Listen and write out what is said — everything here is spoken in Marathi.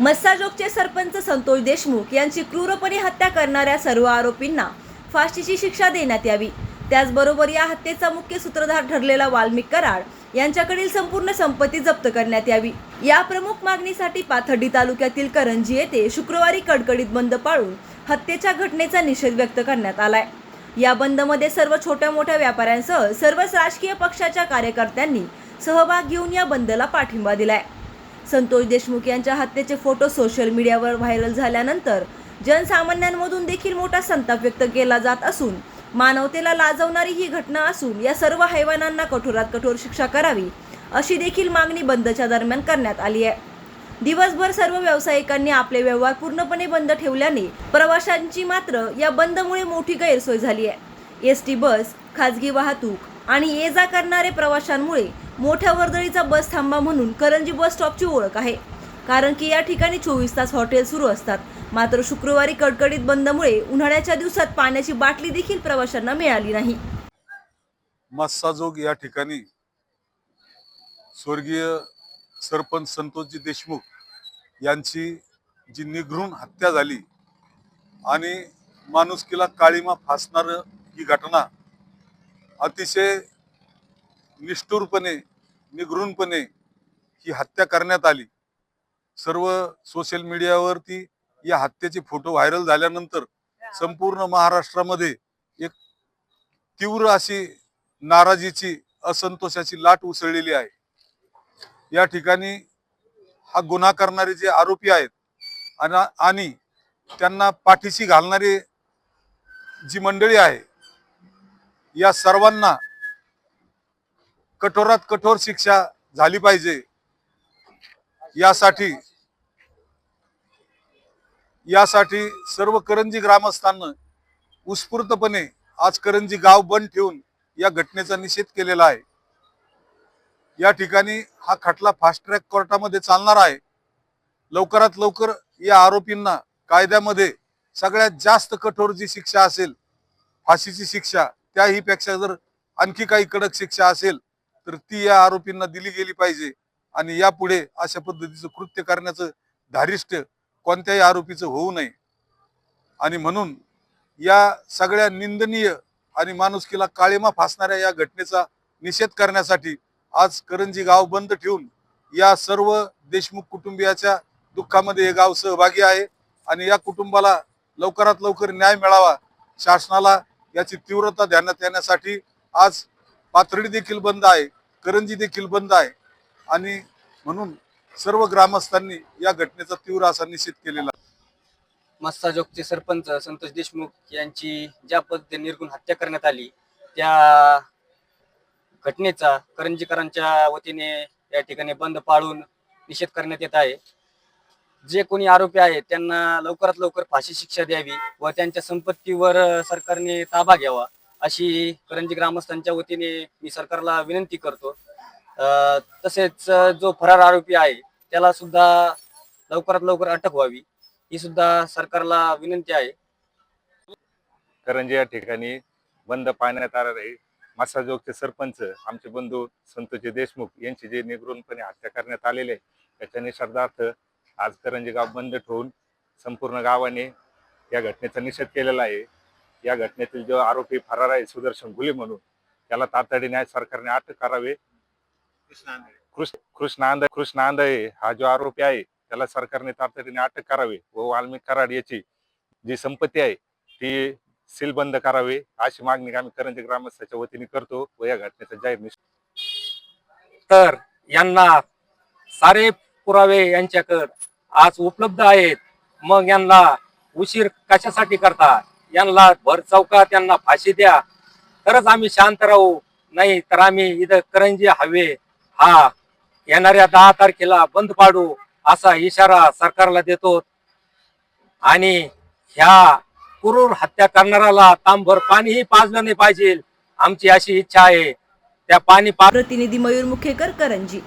मस्साजोगचे सरपंच संतोष देशमुख यांची क्रूरपणे हत्या करणाऱ्या सर्व आरोपींना फाशीची शिक्षा देण्यात यावी. त्याचबरोबर या हत्येचा मुख्य सूत्रधार ठरलेला वाल्मिक कराड यांच्याकडील संपूर्ण संपत्ती जप्त करण्यात यावी. या प्रमुख मागणीसाठी पाथर्डी तालुक्यातील करंजी येथे शुक्रवारी कडकडीत बंद पाळून हत्येच्या घटनेचा निषेध व्यक्त करण्यात आलाय. या बंदमध्ये सर्व छोट्या मोठ्या व्यापाऱ्यांसह सर्वच राजकीय पक्षाच्या कार्यकर्त्यांनी सहभाग घेऊन या बंदला पाठिंबा दिलाय. संतोष देशमुख यांच्या हत्येचे फोटो सोशल मीडियावर व्हायरल झाल्यानंतर जनसामान्यांमधून देखील मोठा संताप व्यक्त केला जात असून मानवतेला लाजवणारी ही घटना असून या सर्व हैवानांना कठोरात कठोर शिक्षा करावी अशी देखील मागणी बंदच्या दरम्यान करण्यात आली आहे. दिवसभर सर्व व्यावसायिकांनी आपले व्यवहार पूर्णपणे बंद ठेवल्याने प्रवाशांची मात्र या बंदमुळे मोठी गैरसोय झाली आहे. एस टी बस खाजगी वाहतूक आणि ये जा करणारे प्रवाशांमुळे मोठ्या वर्दळीचा बस थांबा म्हणून करंजी बस स्टॉपची ओळख आहे. कारण की या ठिकाणी चोवीस तास हॉटेल सुरू असतात. मात्र शुक्रवारी कडकडीत बंदमुळे उन्हाळ्याच्या दिवसात पाण्याची बाटली देखील प्रवाशांना मिळाली नाही. मस्साजोग या ठिकाणी स्वर्गीय सरपंच संतोषजी देशमुख यांची जी निघृण हत्या झाली आणि माणुसकीला काळीमा फासणारं ही घटना अतिशय निष्ठुरपणे निगृणपणे ही हत्या करण्यात आली. सर्व सोशल मीडियावरती या हत्येचे फोटो व्हायरल झाल्यानंतर संपूर्ण महाराष्ट्रामध्ये एक तीव्र अशी नाराजीची असंतोषाची लाट उसळलेली आहे. या ठिकाणी हा गुन्हा करणारे जे आरोपी आहेत आणि- आणि त्यांना पाठीशी घालणारे जी मंडळी आहे या सर्वांना कठोरात कठोर शिक्षा झाली पाहिजे. यासाठी यासाठी सर्व करंजी ग्रामस्थांना उत्स्फूर्तपणे आज करंजी गाव बंद ठेवून या घटनेचा निषेध केलेला आहे. या ठिकाणी हा खटला फास्ट ट्रॅक कोर्टामध्ये चालणार आहे. लवकरात लवकर या आरोपींना कायद्यामध्ये सगळ्यात जास्त कठोर जी शिक्षा असेल फाशीची शिक्षा त्याही पेक्षा जर आणखी काही कडक शिक्षा असेल तर ती या आरोपींना दिली गेली पाहिजे. आणि यापुढे अशा पद्धतीचं कृत्य करण्याचं धारिष्ट कोणत्याही आरोपीचं होऊ नये. आणि म्हणून या सगळ्या निंदनीय आणि माणुसकीला काळेमा फासणाऱ्या या घटनेचा निषेध करण्यासाठी आज करंजी गाव बंद ठेवून या सर्व देशमुख कुटुंबियाच्या दुःखामध्ये हे गाव सहभागी आहे. आणि या कुटुंबाला लवकरात लवकर न्याय मिळावा. शासनाला याची तीव्रता ध्यानात येण्यासाठी आज पाथर्डी देखील बंद आहे करंजी देखील बंद आहे आणि म्हणून सर्व ग्रामस्थांनी या घटनेचा तीव्र असा निषेध केलेला आहे. सरपंच संतोष देशमुख यांची ज्या पद्धतीने निर्गुण हत्या करण्यात आली त्या घटनेचा करंजीकरांच्या वतीने या ठिकाणी बंद पाळून निषेध करण्यात येत आहे जे कोणी आरोपी आहेत त्यांना लवकरात लवकर फाशी शिक्षा द्यावी व त्यांच्या संपत्तीवर सरकारने ताबा घ्यावा अशी करंजी ग्रामस्थांच्या वतीने मी सरकारला विनंती करतो. तसेच जो फरार आरोपी आहे त्याला सुद्धा लवकरात लवकर अटक व्हावी ही सुद्धा सरकारला विनंती आहे. करंजी या ठिकाणी बंद पाळण्यात आलेलं आहे. मासाजोगचे सरपंच आमचे बंधू संतोषी देशमुख यांची जे निगृणपणे हत्या करण्यात आलेले आहे त्याच्या निषेधार्थ आज करंजी गाव बंद ठेवून संपूर्ण गावाने या घटनेचा निषेध केलेला आहे. या घटनेतील जो आरोपी फरार आहे सुदर्शन घुले म्हणून त्याला तातडीने सरकारने अटक करावे. कृष्ण कृष्ण कृष्ण आंधळे हा जो आरोपी आहे त्याला सरकारने तातडीने अटक करावी व वाल्मिक कराड याची जी संपत्ती आहे ती सील बंद अशी मागणी आम्ही करंजी ग्रामस्थाच्या वतीने करतो व या घटनेचा जाहीर निषेध तर यांना सारे पुरावे यांच्याकडे आज उपलब्ध आहेत. मग यांना उशीर कशासाठी करता यांना भर चौकात यांना फाशी द्या. तरच आम्ही शांत राहू. नाही तर आम्ही इथं करंजी हवे. हा येणाऱ्या दहा तारखेला बंद पाडू असा इशारा सरकारला देतो. आणि ह्या क्रूर हत्या करणाऱ्याला तांबर पाणीही पाजलं नाही पाहिजे. आमची अशी इच्छा आहे. त्या पाणी प्रतिनिधी मयूर मुखेकर करंजी.